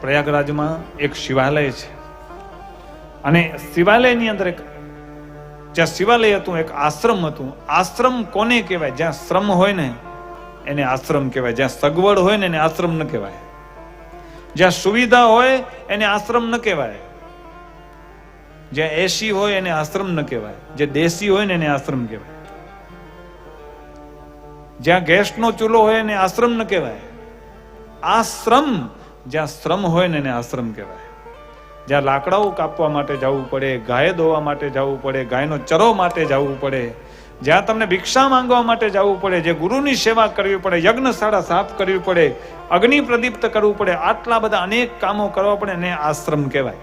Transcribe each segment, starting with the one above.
પ્રયાગરાજમાં એક શિવાલય છે. અને શિવાલયની અંદર એક જ્યાં શિવાલય હતું, એક આશ્રમ હતું. આશ્રમ કોને કહેવાય? જ્યાં શ્રમ હોય ને, એને આશ્રમ કહેવાય. જ્યાં સગવડ હોય ને, એને આશ્રમ ન કહેવાય. જ્યાં સુવિધા હોય, એને આશ્રમ ન કહેવાય. જ્યાં એસી હોય, એને આશ્રમ ન કહેવાય. જે દેશી હોય ને, એને આશ્રમ કહેવાય. જ્યાં ગેસનો ચૂલો હોય, એને આશ્રમ ન કહેવાય. આશ્રમ જ્યાં શ્રમ હોય ને એને આશ્રમ કહેવાય. જ્યાં લાકડાઓ કાપવા માટે જવું પડે, ગાય દોવા માટે જવું પડે, ગાયનો ચરો માટે જવું પડે, જ્યાં તમને ભિક્ષા માંગવા માટે જવું પડે, જે ગુરુની સેવા કરવી પડે, યજ્ઞશાળા સાફ કરવી પડે, અગ્નિ પ્રદીપ્ત કરવું પડે, આટલા બધા અનેક કામો કરવા પડે એને આશ્રમ કહેવાય.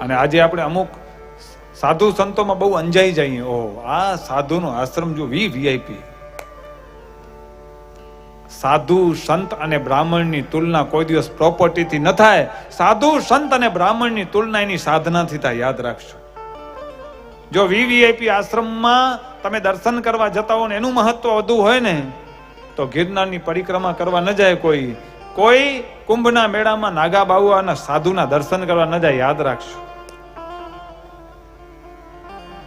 અને આજે આપણે અમુક સાધુ સંતોમાં બહુ અંજાઈ જઈએ. ઓહ, આ સાધુનો આશ્રમ જો વી વીઆઈપી સાધુ, સંત અને બ્રાહ્મણની તુલના કોઈ દિવસ પ્રોપર્ટીથી ન થાય. સાધુ, સંત અને બ્રાહ્મણની તુલના એની સાધનાથી થાય. યાદ રાખજો. જો વીવીઆઈપી આશ્રમમાં તમે દર્શન કરવા જતા હો ને, એનું મહત્વ વધુ હોય ને, તો ગિરનારની પરિક્રમા કરવા ન જાય કોઈ. કોઈ કુંભના મેળામાં નાગા બાવા સાધુના દર્શન કરવા ન જાય. યાદ રાખજો.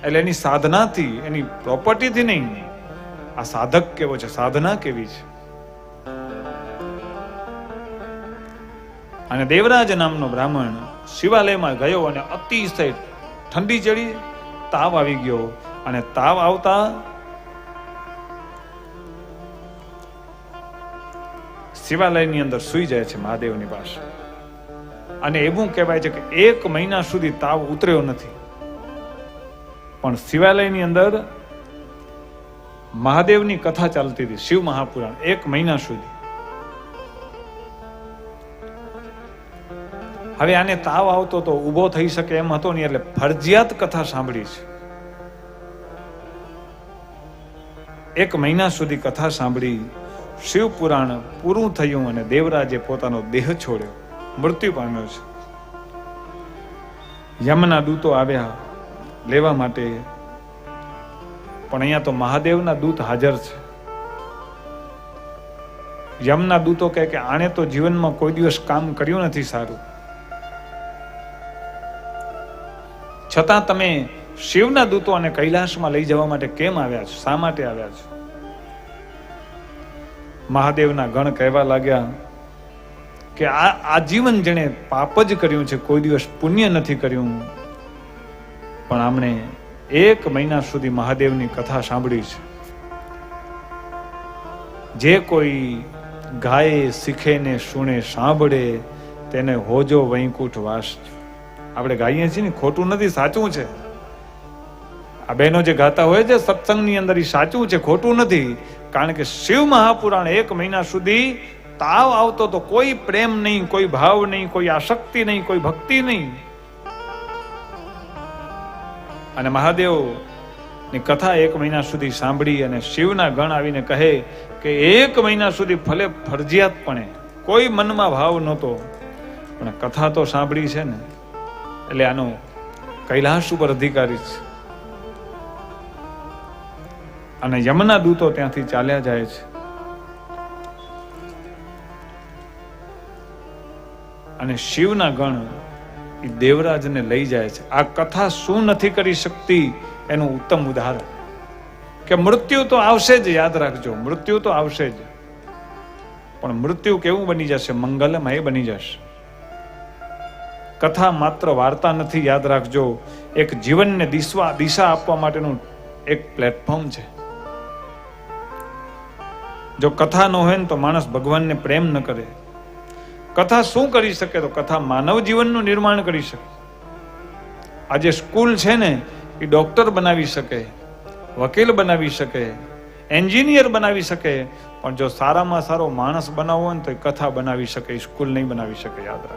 એટલે એની સાધનાથી, એની પ્રોપર્ટીથી નહીં. આ સાધક કેવો છે? સાધના કેવી છે? અને દેવરાજ નામનો બ્રાહ્મણ શિવાલયમાં ગયો અને અતિશય ઠંડી ચડી, તાવ આવી ગયો. અને તાવ આવતા શિવાલયની અંદર સૂઈ જાય છે મહાદેવની પાસે અને એવું કહેવાય છે કે એક મહિના સુધી તાવ ઉતર્યો નથી. પણ શિવાલયની અંદર મહાદેવની કથા ચાલતી હતી, શિવ મહાપુરાણ, એક મહિના સુધી. હવે આને તાવ આવતો તો ઊભો થઈ શકે એમ હતો નહીં એટલે ફરજિયાત કથા સાંભળી છે. એક મહિના સુધી કથા સાંભળી શિવ પુરાણ પૂરું થયું અને દેવરાજે પોતાનો દેહ છોડ્યો. મૃત્યુ પામ્યો છે. યમના દૂતો આવ્યા લેવા માટે. પણ અહીંયા તો મહાદેવના દૂત હાજર છે. યમના દૂતો કહે કે આણે તો જીવનમાં કોઈ દિવસ કામ કર્યું નથી સારું. છતાં તમે શિવના દૂતો અને કૈલાસમાં લઈ જવા માટે કેમ આવ્યા છો? શા માટે આવ્યા છો? મહાદેવના ગણ કહેવા લાગ્યા કે આ આજીવન જેણે પાપ જ કર્યું છે, કોઈ દિવસ પુણ્ય નથી કર્યું. પણ આમણે એક મહિના સુધી મહાદેવની કથા સાંભળી છે. જે કોઈ ગાય શીખે ને સુણે સાંભળે, તેને હોજો વૈકુંઠ વાસ આપણે ગાઈએ છીએ ને, ખોટું નથી, સાચું છે. આ બહેનો જે ગાતા હોય છે, સત્સંગની અંદર એ સાચું છે, ખોટું નથી. કારણ કે શિવ મહાપુરાણ એક મહિના સુધી તાવ આવતો તો કોઈ પ્રેમ નહીં, કોઈ ભાવ નહીં, કોઈ આસક્તિ નહીં, કોઈ ભક્તિ નહીં. અને મહાદેવની કથા એક મહિના સુધી સાંભળી અને શિવના ગણ આવીને કહે કે એક મહિના સુધી ભલે ફરજિયાતપણે, કોઈ મનમાં ભાવ નહોતો. પણ કથા તો સાંભળી છે ને. એટલે આનો કૈલાસ ઉપર અધિકારી છે. અને યમના દૂતો ત્યાંથી ચાલ્યા જાય છે. અને શિવના ગણ એ દેવરાજને લઈ જાય છે. આ કથા શું નથી કરી શકતી એનું ઉત્તમ ઉદાહરણ. કે મૃત્યુ તો આવશે જ, યાદ રાખજો, મૃત્યુ તો આવશે જ. પણ મૃત્યુ કેવું બની જશે? મંગલમય બની જશે. કથા માત્ર વાર્તા નથી, યાદ રાખજો. એક જીવનને દિશા દિશા આપવા માટેનું એક પ્લેટફોર્મ છે. જો કથા ન હોય ને તો માણસ ભગવાનને પ્રેમ ન કરે. કથા શું કરી શકે તો કથા માનવ જીવનનું નિર્માણ કરી શકે. આજે સ્કૂલ છે ને, એ ડોક્ટર બનાવી શકે, વકીલ બનાવી શકે, એન્જિનિયર બનાવી શકે, પણ જો સારામાં સારો માણસ બનાવવો ને તો એ કથા બનાવી શકે સ્કૂલ નહીં બનાવી શકે, યાદ રાખજો.